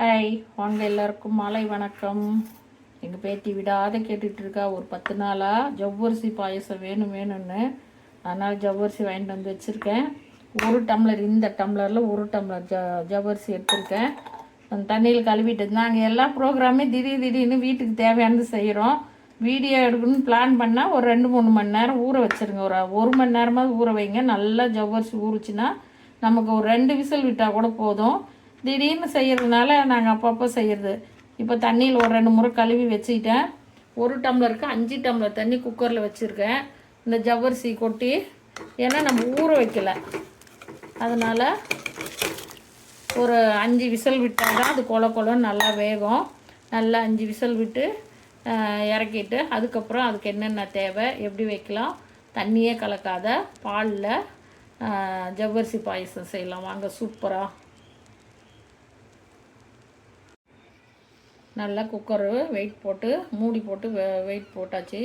Hi வாங்க எல்லாருக்கும் மாலை வணக்கம். எங்கள் பேத்தி விடாத கேட்டுட்ருக்கா ஒரு பத்து நாளாக ஜவ்வரிசி பாயசம் வேணும் வேணும்னு. அதனால் ஜவ்வரிசி வாங்கிட்டு வந்து வச்சுருக்கேன். ஒரு டம்ளர் இந்த டம்ளரில் ஒரு டம்ளர் ஜ ஜவ்வரிசி எடுத்திருக்கேன். அந்த தண்ணியில் கழுவிட்டு நாங்கள் எல்லா ப்ரோக்ராமே திடீர் திடீர்னு வீட்டுக்கு தேவையானது செய்கிறோம் வீடியோ எடுக்கணும்னு பிளான் பண்ணால் ஒரு ரெண்டு மூணு மணி நேரம் ஊற வச்சுருங்க. ஒரு ஒரு மணி நேரமாவது ஊற வைங்க. நல்லா ஜவ்வரிசி ஊறுச்சுன்னா நமக்கு ஒரு ரெண்டு விசில் விட்டால் கூட போதும். திடீர்னு செய்கிறதுனால நாங்கள் அப்பப்போ செய்கிறது இப்போ தண்ணியில் ஒரு ரெண்டு முறை கழுவி வச்சுக்கிட்டேன். ஒரு டம்ளருக்கு அஞ்சு டம்ளர் தண்ணி குக்கரில் வச்சுருக்கேன். இந்த ஜவ்வரிசி கொட்டி ஏன்னா நம்ம ஊற வைக்கல. அதனால் ஒரு அஞ்சு விசில் விட்டால் தான் அது கொல கொலன்னு நல்லா வேகும். நல்லா அஞ்சு விசில் விட்டு இறக்கிட்டு அதுக்கப்புறம் அதுக்கு என்னென்ன தேவை எப்படி வைக்கலாம் தண்ணியே கலக்காத பாலில் ஜவ்வரிசி பாயசம் செய்யலாம். வாங்க சூப்பராக நல்லா குக்கரு வெயிட் போட்டு மூடி போட்டு வெயிட் போட்டாச்சு.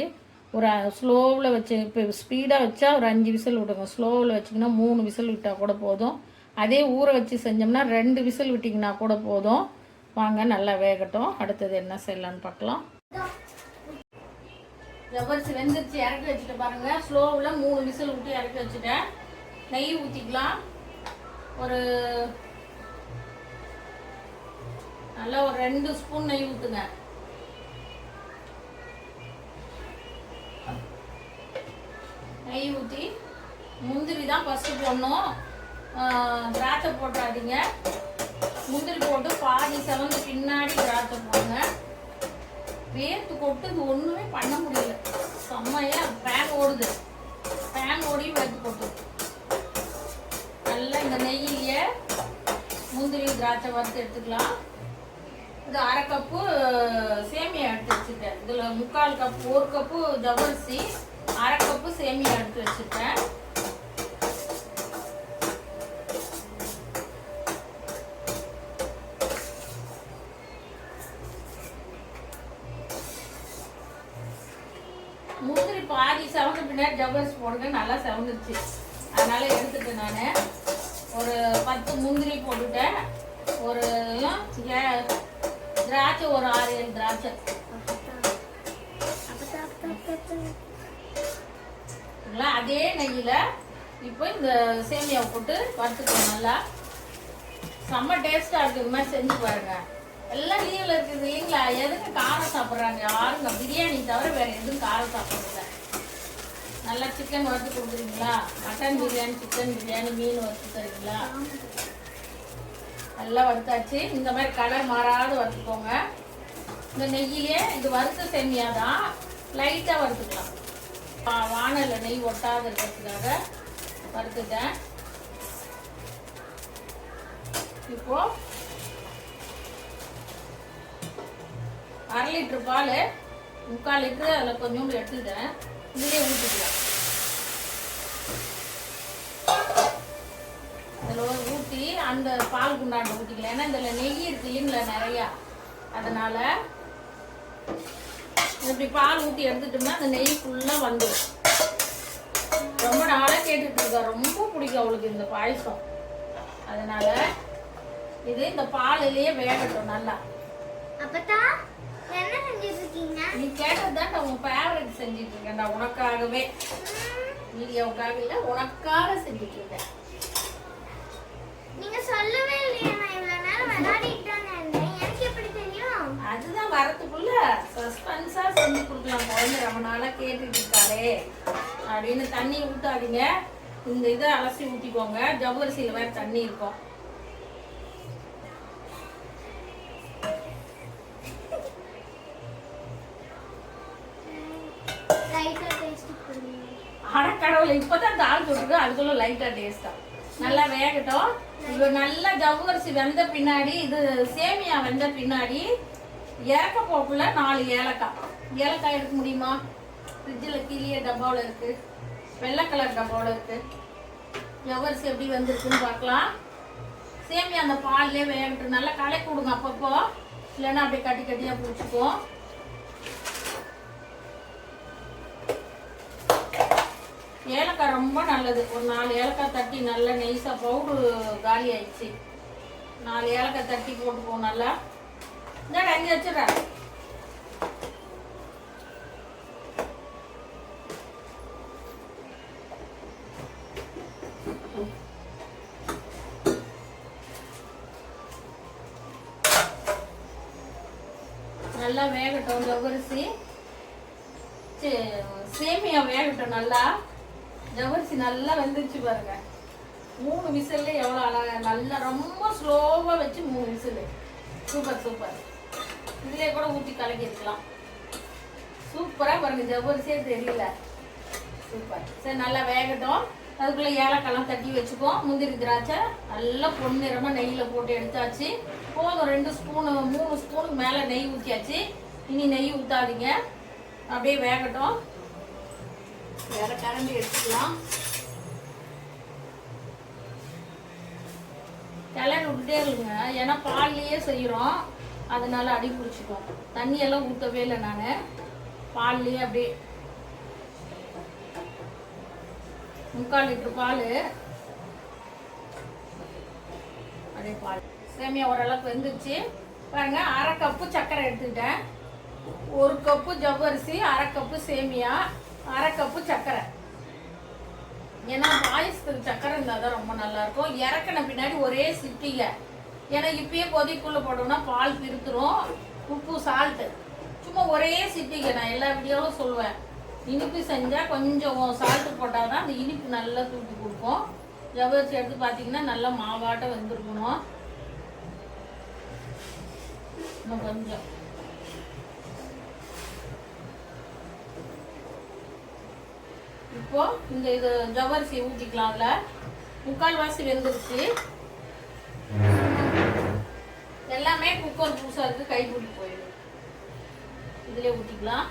ஒரு ஸ்லோவில் வச்சு இப்போ ஸ்பீடாக வச்சா ஒரு அஞ்சு விசில் விடுங்க ஸ்லோவில் வச்சிங்கன்னா மூணு விசில் விட்டால் கூட போதும். அதே ஊற வச்சு செஞ்சோம்னா ரெண்டு விசில் விட்டிங்கன்னா கூட போதும். வாங்க நல்லா வேகட்டும். அடுத்தது என்ன செய்யலான்னு பார்க்கலாம். ஜவ்வரிசி வெந்துருச்சு. இறக்கி வச்சுட்டு பாருங்க. ஸ்லோவில் மூணு விசில் விட்டு இறக்கி வச்சுட்டேன். நெய் ஊற்றிக்கலாம் ஒரு நல்லா ஒரு ரெண்டு ஸ்பூன் நெய் ஊற்றுங்க நெய் ஊற்றி முந்திரி தான் ஃபஸ்ட்டு போடணும். திராட்சை போட்டாதீங்க முந்திரி போட்டு பாதி செவந்து பின்னாடி திராட்சை போடுங்க. வேர்த்து கொட்டு இது ஒன்றுமே பண்ண முடியல. செம்மையா பேன் ஓடுது. பேன் ஓடி வேர்த்து கொட்டு. நல்லா இந்த நெய்யிலேயே முந்திரி திராட்சை வறுத்து எடுத்துக்கலாம். இது அரை கப்பு சேமியா எடுத்து வச்சுட்டேன். இதில் முக்கால் கப் ஒரு கப்பு ஜவ்வரிசி அரை கப்பு சேமியா எடுத்து வச்சுட்டேன். முந்திரி பாதி செவந்த பின்னாடி ஜவ்வரிசி போடுங்க. நல்லா செவந்துருச்சு. அதனால எடுத்துட்டேன் நான். ஒரு பத்து முந்திரி போட்டுட்டேன். ஒரு ஏ- திராட்சை ஒரு ஆறு ஏழு திராட்சை. அதே நெய்யில் இப்போ இந்த சேமியாவை போட்டு வறுத்துக்கணும் நல்லா. செம்ம டேஸ்ட்டாக இருக்குது இது மாதிரி செஞ்சு பாருங்க. எல்லாம் லீவில் இருக்குது இல்லைங்களா எதுக்கு காரம் சாப்பிட்றாங்க யாருங்க? பிரியாணி தவிர வேறு எதுவும் காரம் சாப்பிட்றதில்ல. நல்லா சிக்கன் வறுத்து கொடுக்குறீங்களா? மட்டன் பிரியாணி சிக்கன் பிரியாணி மீன் வறுத்து தரீங்களா நல்லா வறுத்தாச்சு. இந்த மாதிரி கலர் மாறாத வறுத்துக்கோங்க. இந்த நெய்யிலே இது வறுத்த சேமியா தான் லைட்டாக வறுத்துக்கலாம். வா- நெய் ஒட்டாத இருக்கிறதுக்காக வறுத்துட்டேன். இப்போ அரை லிட்டர் பால் முக்கால் லிட்டரு அதில் கொஞ்சோண்டு எடுத்துக்கிட்டேன். இதுலேயே ஊற்றிக்கலாம் ஊற்றி அந்த பால் குண்டாண்ட ஊற்றிக்கலாம் ஏன்னா இதில் நெய் இருக்கு இல்லைங்களா நிறையா. அதனால இப்படி பால் ஊற்றி எடுத்துட்டோம்னா அந்த நெய் ஃபுல்லாக வந்துடும் ரொம்ப நாளாக கேட்டுட்டு இருக்கா. ரொம்ப பிடிக்கும் அவளுக்கு இந்த பாயசம். அதனால இது இந்த பாலிலேயே வேகட்டும் நல்லா. அப்பத்தா என்ன செஞ்சுட்டு இருக்கீங்க நீ கேட்டது தான் நான் உன் ஃபேவரட் செஞ்சுட்டு இருக்கேன் நான் உனக்காகவே வீடியோவுக்காக இல்லை உனக்காக செஞ்சுட்டு இருக்கேன் வரத்துக்குள்ள சஸ்பென்ஸா செஞ்சு கொடுக்கலாம். குழந்தை ரொம்ப நாளா கேட்டுட்டு இருக்காளே. அப்படின்னு தண்ணி ஊத்தாதீங்க. இந்த இதை அலசி ஊத்திக்கோங்க. ஜவ்வரிசியில வேற தண்ணி இருக்கும். அடக்கடவுளை இப்பதான் தாள் போட்டுருக்கு அதுக்குள்ள லைட்டா டேஸ்டா நல்லா வேகட்டும். இது நல்லா ஜவ்வரிசி வெந்த பின்னாடி இது சேமியா வெந்த பின்னாடி இறக்க போக்குள்ள நாலு ஏலக்காய். ஏலக்காய் எடுக்க முடியுமா? ஃப்ரிட்ஜில் கீழே டப்பாவில் இருக்கு. வெள்ளை கலர் டப்பாவில் இருக்கு. எவர்ஸ் எப்படி வந்திருக்குன்னு பார்க்கலாம். சேமியா அந்த பால்லே வேகட்டு நல்லா கலக்கி கொடுங்க அப்பப்போ. இல்லைன்னா அப்படியே கட்டி கட்டியாக பிடிச்சிக்கும் ஏலக்காய் ரொம்ப நல்லது. ஒரு நாலு ஏலக்காய் தட்டி நல்லா நெய்ஸாக பவுடரு காலி ஆயிடுச்சு நாலு ஏலக்காய் தட்டி போட்டுப்போம் நல்லா. இந்தாடா இங்கே வச்சிடுறேன் நல்லா வேகட்டும் ஜவ்வரிசி சே- சேமியா வேகட்டும் நல்லா. ஜவ்வரிசி நல்லா வெந்துருச்சு பாருங்க. மூணு விசில்ல எவ்வளோ அழகா நல்லா ரொம்ப ஸ்லோவாக வச்சு மூணு விசில். Super super. இதுலேயே கூட ஊற்றி கலக்கி இருக்கலாம் சூப்பராக பாருங்க ஜவ்வரிசியே தெரியல. சூப்பர். சரி நல்லா வேகட்டும். அதுக்குள்ளே ஏலக்காய்லாம் தட்டி வச்சுப்போம் முந்திரி திராட்சை நல்லா பொன்னிறமாக நெய்யில் போட்டு எடுத்தாச்சு. போதும் ரெண்டு ஸ்பூனு மூணு ஸ்பூனுக்கு மேலே நெய் ஊற்றியாச்சு இனி நெய் ஊற்றாதீங்க அப்படியே வேகட்டும். வேற கரண்டி எடுத்துக்கலாம். கிளறி விட்டுட்டே இருங்க. ஏன்னா பால்லையே செய்கிறோம் அதனால அடி பிடிச்சிக்கும். தண்ணியெல்லாம் ஊற்றவே இல்லை நான். பால்லையே அப்படியே முக்கால் லிட்டர் பால். அப்படியே பால். சேமியா ஓரளவுக்கு வெந்துருச்சு. பாருங்கள் அரை கப்பு சர்க்கரை எடுத்துக்கிட்டேன். ஒரு கப்பு ஜவ்வரிசி அரை கப்பு சேமியா அரை கப்பு சர்க்கரை. ஏன்னா பாயசத்துக்கு சக்கரை இருந்தால் தான் ரொம்ப நல்லாயிருக்கும் இறக்கின பின்னாடி ஒரே சிட்டிங்க. ஏன்னா இப்பயே கொதிக்குள்ள போட்டோம்னா பால் பிரித்துரும் உப்பு சால்ட்டு சும்மா ஒரே சிட்டிக்கு நான் எல்லா வீடியோவும் சொல்லுவேன் இனிப்பு செஞ்சால் கொஞ்சம் சால்ட்டு போட்டால் தான் அந்த இனிப்பு நல்லா தூக்கி கொடுக்கும். ஜவ்வரிசி எடுத்து பார்த்தீங்கன்னா நல்லா மாவாட்ட வெந்திருக்கணும். இன்னும் கொஞ்சம். இப்போ இந்த இது ஜவ்வரிசி ஊற்றிக்கலாம் அதில் முக்கால்வாசி வெந்துருச்சு. எல்லாமே குக்கர் புதுசாக இருக்குது கை கூட்டி போயிடும். இதிலே ஊற்றிக்கலாம்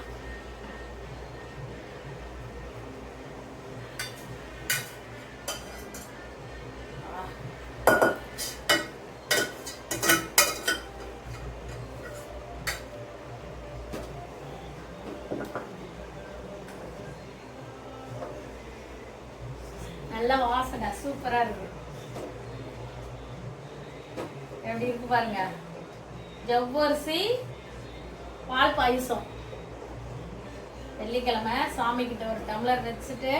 நல்ல வாசனை. சூப்பரா இருக்கு. எப்படி இருக்கு பாருங்க. ஜவ்வரிசி பால் பாயசம். வெள்ளிக்கிழமை சாமி கிட்ட ஒரு டம்ளர் வச்சுட்டு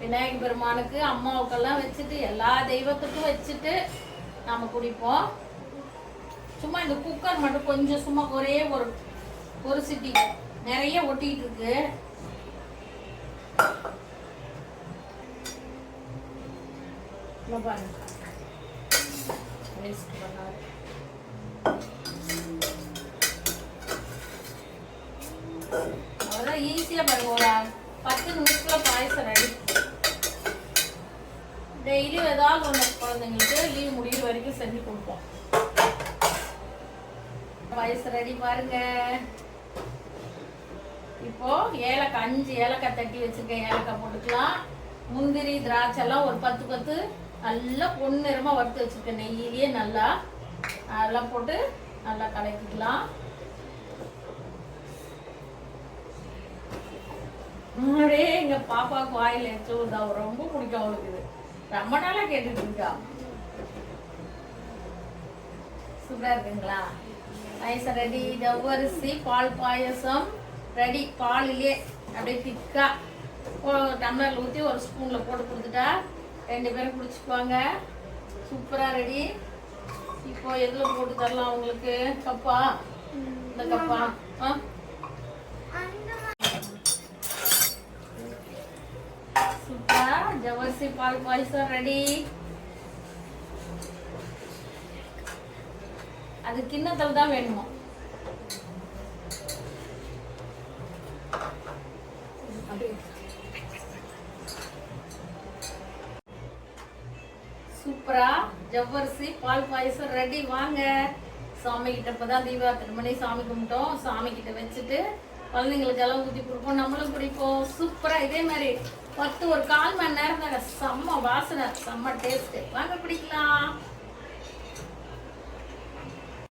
விநாயகர் பெருமானுக்கு அம்மாவுக்கெல்லாம் வச்சுட்டு எல்லா தெய்வத்துக்கும் வச்சுட்டு நாம குடிப்போம். சும்மா இந்த குக்கர் மட்டும் கொஞ்சம் சும்மா ஒரே ஒரு ஒரு சிட்டி. நிறைய ஒட்டிட்டு இருக்கு. பாருங்க. வேஸ்ட் பண்ணாது அவ்வளோதான் ஈஸியாக பண்ணுவோம் ஒரு பத்து நிமிஷத்துல பாயசம் ரெடி டெய்லியும் ஏதாவது ஒன்று குழந்தைங்களுக்கு லீவ் முடிகிற வரைக்கும் செஞ்சு கொடுப்போம். பாயசம் ரெடி பாருங்க. இப்போ ஏலக்காய் அஞ்சு ஏலக்காய் தட்டி வச்சிருக்கேன். ஏலக்காய் போட்டுக்கலாம். முந்திரி திராட்சை எல்லாம் ஒரு பத்து பத்து நல்லா பொன்னிறமா வறுத்து வச்சிருக்கேன். நெய்யிலேயே நல்லா அதெல்லாம் போட்டு நல்லா கலக்கிக்கலாம். அப்படியே எங்க பாப்பாவுக்கு வாயில் எடுத்து விடுதா ரொம்ப பிடிக்கும் அவளுக்கு இது. ரொம்ப நாளா கேட்டுட்டு இருக்கா. சூப்பரா இருக்குங்களா? பாயசம் ரெடி ஜவ்வரிசி பால் பாயசம் ரெடி பாலிலே அப்படியே திக்கா டம்ளர்ல ஊற்றி ஒரு ஸ்பூனில் போட்டு கொடுத்துட்டா ரெண்டு பேரும் குடிச்சுக்குவாங்க. சூப்பராக ரெடி. இப்போ எதில் போட்டு தரலாம் உங்களுக்கு? கப்பா? இந்த கப்பா? ஆ? அந்த சூப்பரா பால் பாயசம் ரெடி. அது கிண்ணத்தில் தான் வேணுமா? அப்படியே. சூப்பரா. ஜவ்வரிசி பால் பாயசம் ரெடி. வாங்க. சாமி கிட்ட இப்பதான் தீபாவளி மணி சாமி கும்பிட்டோம். சாமி கிட்ட வச்சுட்டு குழந்தைங்களுக்கு எல்லாம் ஊற்றி கொடுப்போம். நம்மளும் குடிப்போம். சூப்பரா. இதே மாதிரி பத்து ஒரு கால் மணி நேரம் தாங்க. செம்ம வாசனை. செம்ம டேஸ்ட் வாங்க குடிக்கலாம்.